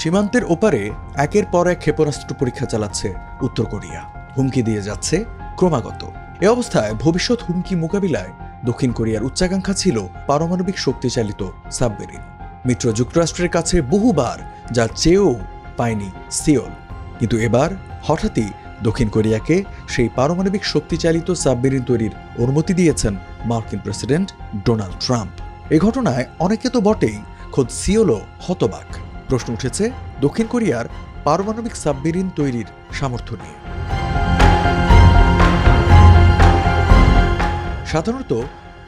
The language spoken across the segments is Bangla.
সীমান্তের ওপারে একের পর এক ক্ষেপণাস্ত্র পরীক্ষা চালাচ্ছে উত্তর কোরিয়া। হুমকি দিয়ে যাচ্ছে ক্রমাগত। এ অবস্থায় ভবিষ্যৎ হুমকি মোকাবিলায় দক্ষিণ কোরিয়ার উচ্চাকাঙ্ক্ষা ছিল পারমাণবিক শক্তিচালিত সাবমেরিন। মিত্র যুক্তরাষ্ট্রের কাছে বহুবার যা চেয়েও পায়নি সিওল। কিন্তু এবার হঠাৎই দক্ষিণ কোরিয়াকে সেই পারমাণবিক শক্তিচালিত সাবমেরিন তৈরির অনুমতি দিয়েছেন মার্কিন প্রেসিডেন্ট ডোনাল্ড ট্রাম্প। এ ঘটনায় অনেকে তো বটেই, খোদ সিওলও হতবাক। প্রশ্ন উঠেছে, দক্ষিণ কোরিয়ার পারমাণবিক সাবমেরিন তৈরির সামর্থ্য নিয়ে। সাধারণত,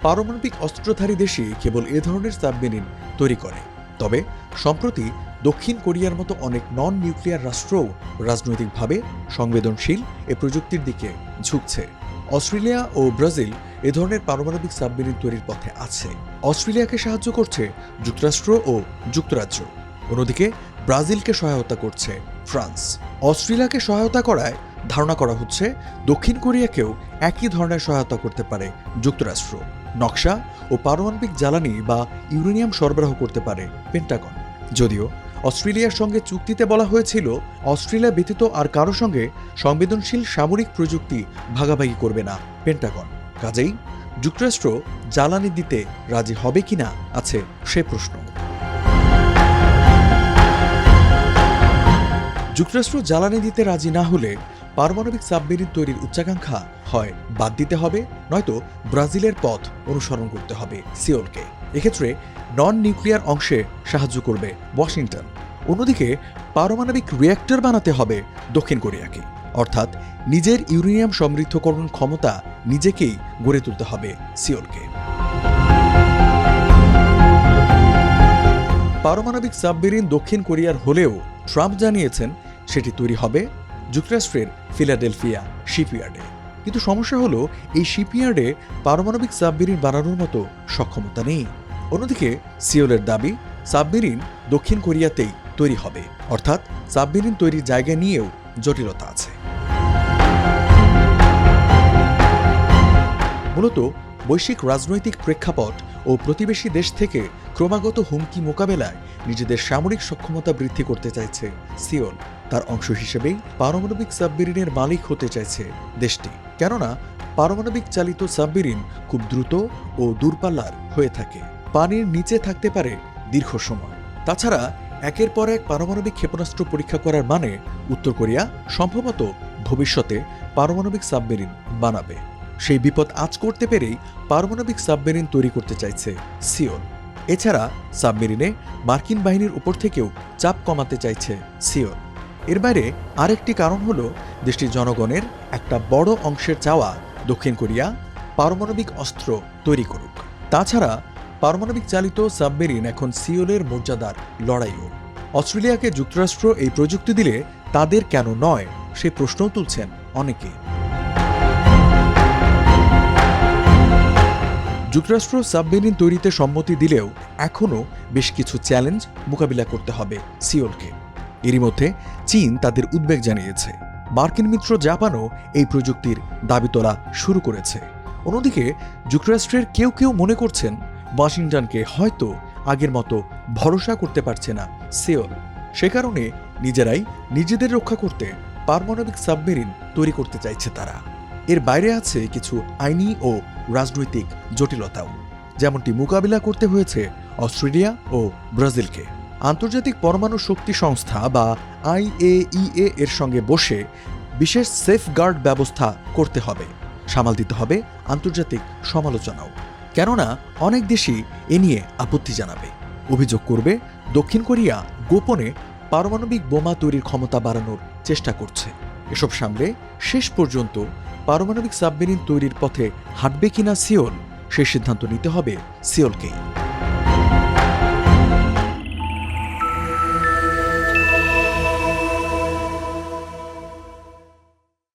পারমাণবিক অস্ত্রধারী দেশই কেবল এ ধরনের সাবমেরিন তৈরি করে। তবে, সম্প্রতি দক্ষিণ কোরিয়ার মতো অনেক নন নিউক্লিয়ার রাষ্ট্রও রাজনৈতিকভাবে সংবেদনশীল এ প্রযুক্তির দিকে ঝুঁকছে। অস্ট্রেলিয়া ও ব্রাজিল এ ধরনের পারমাণবিক সাবমেরিন তৈরির পথে আছে। অস্ট্রেলিয়াকে সাহায্য করছে যুক্তরাষ্ট্র ও যুক্তরাজ্য। অন্যদিকে ব্রাজিলকে সহায়তা করছে ফ্রান্স। অস্ট্রেলিয়াকে সহায়তা করায় ধারণা করা হচ্ছে দক্ষিণ কোরিয়াকেও একই ধরনের সহায়তা করতে পারে যুক্তরাষ্ট্র। নকশা ও পারমাণবিক জ্বালানি বা ইউরেনিয়াম সরবরাহ করতে পারে পেন্টাগন। যদিও অস্ট্রেলিয়ার সঙ্গে চুক্তিতে বলা হয়েছিল, অস্ট্রেলিয়া ব্যতীত আর কারও সঙ্গে সংবেদনশীল সামরিক প্রযুক্তি ভাগাভাগি করবে না পেন্টাগন। কাজেই যুক্তরাষ্ট্র জ্বালানি দিতে রাজি হবে কিনা আছে সে প্রশ্ন। যুক্তরাষ্ট্র জ্বালানি দিতে রাজি না হলে পারমাণবিক সাবমেরিন তৈরির উচ্চাকাঙ্ক্ষা হয়, বাদ দিতে হবে, নয়তো ব্রাজিলের পথ অনুসরণ করতে হবে সিওলকে। এক্ষেত্রে নন নিউক্লিয়ার অংশে সাহায্য করবে ওয়াশিংটন। অন্যদিকে পারমাণবিক রিয়্যাক্টর বানাতে হবে দক্ষিণ কোরিয়াকে। অর্থাৎ নিজের ইউরেনিয়াম সমৃদ্ধকরণ ক্ষমতা নিজেকেই গড়ে তুলতে হবে সিওলকে। পারমাণবিক সাবমেরিন দক্ষিণ কোরিয়ার হলেও ট্রাম্প জানিয়েছেন সেটি তৈরি হবে যুক্তরাষ্ট্রের ফিলাডেলফিয়া শিপইয়ার্ডে। কিন্তু সমস্যা হলো, এই শিপইয়ার্ডে পারমাণবিক সাবমেরিন বানানোর মতো সক্ষমতা নেই। অন্যদিকে, সিওলের দাবি, সাবমেরিন দক্ষিণ কোরিয়াতেই তৈরি হবে। অর্থাৎ সাবমেরিন তৈরির জায়গা নিয়েও জটিলতা আছে। মূলত বৈশ্বিক রাজনৈতিক প্রেক্ষাপট ও প্রতিবেশী দেশ থেকে ক্রমাগত হুমকি মোকাবেলায় নিজেদের সামরিক সক্ষমতা বৃদ্ধি করতে চাইছে সিওল। তার অংশ হিসেবেই পারমাণবিক সাবমেরিনের মালিক হতে চাইছে দেশটি। কেননা, পারমাণবিক চালিত সাবমেরিন খুব দ্রুত ও দূরপাল্লার হয়ে থাকে। পানির নিচে থাকতে পারে দীর্ঘ সময়। তাছাড়া, একের পর এক পারমাণবিক ক্ষেপণাস্ত্র পরীক্ষা করার মানে উত্তর কোরিয়া সম্ভবত ভবিষ্যতে পারমাণবিক সাবমেরিন বানাবে। সেই বিপদ আজ করতে পেরেই পারমাণবিক সাবমেরিন তৈরি করতে চাইছে সিওল। এছাড়া সাবমেরিনে মার্কিন বাহিনীর উপর থেকেও চাপ কমাতে চাইছে সিওল। এর বাইরে আরেকটি কারণ হলো দেশটির জনগণের একটা বড় অংশের চাওয়া দক্ষিণ কোরিয়া পারমাণবিক অস্ত্র তৈরি করুক। তাছাড়া পারমাণবিক চালিত সাবমেরিন এখন সিওলের মর্যাদার লড়াইও। অস্ট্রেলিয়াকে যুক্তরাষ্ট্র এই প্রযুক্তি দিলে তাদের কেন নয় সে প্রশ্নও তুলছেন অনেকে। যুক্তরাষ্ট্র সাবমেরিন তৈরিতে সম্মতি দিলেও এখনও বেশ কিছু চ্যালেঞ্জ মোকাবিলা করতে হবে সিওলকে। এরই মধ্যে চীন তাদের উদ্বেগ জানিয়েছে। মার্কিন মিত্র জাপানও এই প্রযুক্তির দাবি তোলা শুরু করেছে। অন্যদিকে, যুক্তরাষ্ট্রের কেউ কেউ মনে করছেন ওয়াশিংটনকে হয়তো আগের মতো ভরসা করতে পারছে না সিওল। সে কারণে নিজেরাই নিজেদের রক্ষা করতে পারমাণবিক সাবমেরিন তৈরি করতে চাইছে তারা। এর বাইরে আছে কিছু আইনি ও রাজনৈতিক জটিলতাও, যেমনটি মোকাবিলা করতে হয়েছে অস্ট্রেলিয়া ও ব্রাজিলকে। আন্তর্জাতিক পরমাণু শক্তি সংস্থা বা আইএইএ এর সঙ্গে বসে বিশেষ সেফগার্ড ব্যবস্থা করতে হবে। সামাল দিতে হবে আন্তর্জাতিক সমালোচনাও। কেননা, অনেক দেশই এ নিয়ে আপত্তি জানাবে। অভিযোগ করবে, দক্ষিণ কোরিয়া গোপনে পারমাণবিক বোমা তৈরির ক্ষমতা বাড়ানোর চেষ্টা করছে। এসব সামলে শেষ পর্যন্ত পারমাণবিক সাবমেরিন তৈরির পথে হাঁটবে কিনা সিওল সেই সিদ্ধান্ত নিতে হবে সিওলকেই।